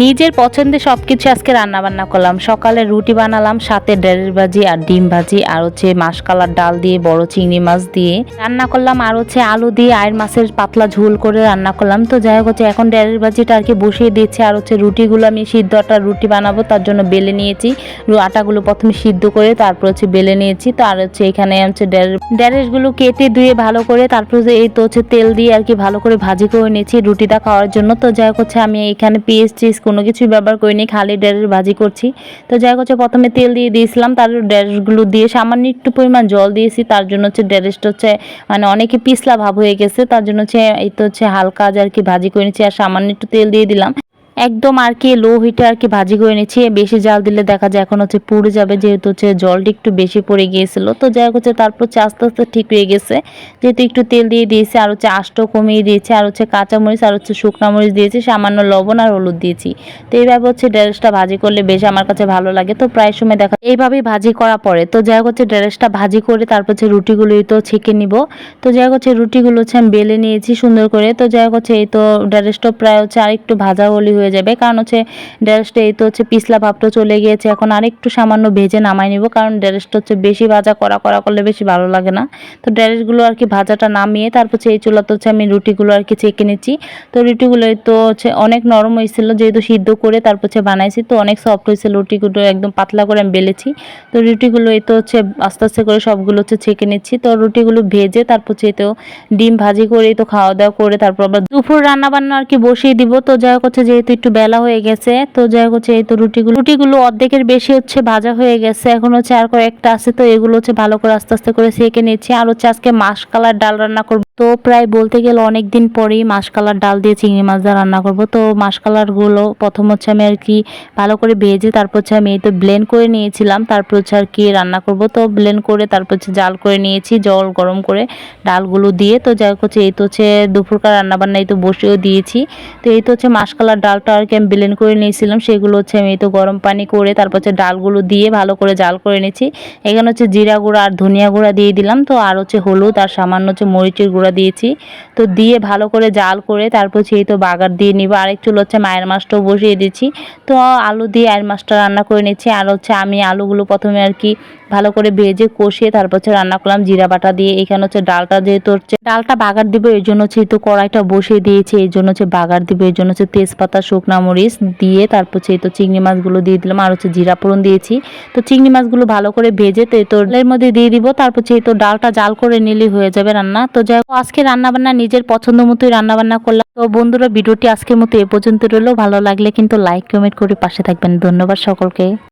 নিজের পছন্দের সব কিছু আজকে রান্না বান্না করলাম। সকালে রুটি বানালাম, সাথে ডেরের ভাজি আর ডিম ভাজি, আর হচ্ছে মাসকালার ডাল দিয়ে, বড় চিংড়ি মাছ দিয়ে। রান্না করলাম, আর হচ্ছে আলু দিয়ে আয়ের মাছের পাতলা ঝোল করে রান্না করলাম। তো যাই হোক, হচ্ছে এখন ডেরের ভাজিটা আর কি বসিয়ে দিচ্ছে আর হচ্ছে রুটিগুলো আমি সিদ্ধ আটার রুটি বানাবো, তার জন্য বেলে নিয়েছি। আটাগুলো প্রথমে সিদ্ধ করে তারপর হচ্ছে বেলে নিয়েছি। তো আর হচ্ছে এখানে হচ্ছে ডেরেসগুলো কেটে ধুয়ে ভালো করে তারপর এই তো হচ্ছে তেল দিয়ে আর কি ভালো করে ভাজি করে নিয়েছি রুটিটা খাওয়ার জন্য। তো যাই হোক, হচ্ছে আমি এখানে পেঁয়াজ কোনো কিছুই ব্যবহার করিনি, খালি ড্যাশ ভাজি করছি। তো যাই হচ্ছে প্রথমে তেল দিয়ে দিয়েছিলাম, তার ড্যাশগুলো দিয়ে সামান্য একটু পরিমাণ জল দিয়েছি, তার জন্য হচ্ছে ড্যাশটা হচ্ছে মানে অনেকে পিছলা ভাব হয়ে গেছে, তার জন্য হচ্ছে এই তো হচ্ছে হালকা আর কি ভাজি করে নিচ্ছি আর সামান্য একটু তেল দিয়ে দিলাম। একদম আর কি লো হিটে আর কি ভাজি করে নিচ্ছি। বেশি জাল দিলে দেখা যায় এখন হচ্ছে পুড়ে যাবে, যেহেতু হচ্ছে জলটা একটু বেশি পড়ে গিয়েছিল। তো যাই হোক হচ্ছে তারপর হচ্ছে আস্তে আস্তে ঠিক হয়ে গেছে। যেহেতু একটু তেল দিয়ে দিয়েছি, আর হচ্ছে আঁশটাও কমিয়ে দিয়েছি, আর হচ্ছে কাঁচামরিচ, আর হচ্ছে মরিচ দিয়েছি, সামান্য লবণ আর হলুদ দিয়েছি। তো এইভাবে হচ্ছে ড্রেসটা ভাজি করলে বেশ আমার কাছে ভালো লাগে। তো প্রায় সময় দেখা এইভাবেই ভাজি করা পরে, তো যাই হোক হচ্ছে ড্রেসটা ভাজি করে তারপর হচ্ছে রুটিগুলো তো ছেঁকে নিব। তো যাই হোক হচ্ছে রুটিগুলো হচ্ছে আমি বেলে নিয়েছি সুন্দর করে। তো যাই হোক হচ্ছে এই তো ড্রেসটা প্রায় হচ্ছে আরেকটু ভাজা হলি হয়ে যাবে। কারণ হচ্ছে ড্রেসটা এই তো হচ্ছে পিছলা ভাবটা চলে গিয়েছে। এখন আরেকটু সামান্য ভেজে নামাই নিব। কারণ ড্রেসটা হচ্ছে বেশি ভাজা করা করা করলে বেশি ভালো লাগে না। তো ড্রেসগুলো আর কি ভাজাটা নামিয়ে তারপর হচ্ছে এই চুলাতে হচ্ছে আমি রুটিগুলো আর কি চেকে নিচ্ছি। তো রুটিগুলো তো হচ্ছে অনেক নরম হয়েছিল যেহেতু সিদ্ধ করে তারপর হচ্ছে বানাইছি। তো অনেক সফট হয়েছিল রুটিগুলো একদম পাতলা করে আমি বেলেছি। তো রুটিগুলো এই তো হচ্ছে আস্তে আস্তে করে সবগুলো হচ্ছে ছেঁকে নিচ্ছি। তো রুটিগুলো ভেজে তারপর হচ্ছে তো ডিম ভাজি করে তো খাওয়া দাওয়া করে তারপর আবার দুপুর রান্না বান্না আর কি বসিয়ে দিব। তো যাই হচ্ছে যেহেতু একটু বেলা হয়ে গেছে। তো যাই হচ্ছে এই তো রুটিগুলো রুটিগুলো অর্ধেকের বেশি হচ্ছে ভাজা হয়ে গেছে। এখন হচ্ছে আর কয়েকটা আছে, তো এগুলো হচ্ছে ভালো করে আস্তে আস্তে করে সেঁকে নিচ্ছি। আর হচ্ছে আজকে মাস কালার ডাল রান্না করব। তো প্রায় বলতে গেলে অনেক দিন পরেই মাসকালার ডাল দিয়ে চিংড়ি মাছ দিয়ে রান্না করব। তো মাসকালারগুলো প্রথম হচ্ছে আমি আর কি ভালো করে ভেজে তারপর হচ্ছে আমি এই তো ব্লেন্ড করে নিয়েছিলাম, তারপর হচ্ছে আর কি রান্না করব। তো ব্লেন্ড করে তারপর হচ্ছে জাল করে নিয়েছি, জল গরম করে ডালগুলো দিয়ে। তো যাই হচ্ছে এই তো হচ্ছে দুপুরকার রান্না বান্না এই তো বসেও দিয়েছি। তো এই তো হচ্ছে মাসকালার ডালটা আর কি আমি ব্লেন্ড করে নিয়েছিলাম, সেগুলো হচ্ছে আমি এই তো গরম পানি করে তারপর হচ্ছে ডালগুলো দিয়ে ভালো করে জাল করে নিয়েছি। এখানে হচ্ছে জিরা গুঁড়া আর ধনিয়া গুঁড়া দিয়ে দিলাম। তো আর হচ্ছে হলুদ আর সামান্য হচ্ছে মরিচের গুঁড়া দিয়েছি। তো দিয়ে ভালো করে জাল করে তারপর সেই তো বাগার দিয়ে নিব। আরেক চুল হচ্ছে মায়ের মাছটাও বসিয়ে দিচ্ছি তো আলু দিয়ে আয়ের মাছটা রান্না করে নিচ্ছি। আর হচ্ছে আমি আলুগুলো প্রথমে আর কি ভালো করে ভেজে কষিয়ে তারপর হচ্ছে রান্না করলাম জিরা বাটা দিয়ে। এখানে হচ্ছে ডালটা যেহেতু হচ্ছে ডালটা বাগার দিব এই জন্য হচ্ছে তো কড়াইটা বসিয়ে দিয়েছি। এই জন্য হচ্ছে বাগার দিব এই জন্য হচ্ছে তেজপাতা, শুকনা মরিচ দিয়ে তারপর হচ্ছে তো চিংড়ি মাছগুলো দিয়ে দিলাম আর হচ্ছে জিরা ফোড়ন দিয়েছি। তো চিংড়ি মাছগুলো ভালো করে ভেজে তো এই তো এর মধ্যে দিয়ে দিব, তারপর হচ্ছে তো ডালটা জাল করে নিলেই হয়ে যাবে রান্না। তো যাই আজকে রান্না বান্না নিজের পছন্দ মতোই রান্না বান্না করলাম। তো বন্ধুরা, ভিডিওটি আজকের মতো এ পর্যন্ত রইল। ভালো লাগলে কিন্তু লাইক, কমেন্ট করে পাশে থাকবেন। ধন্যবাদ সকলকে।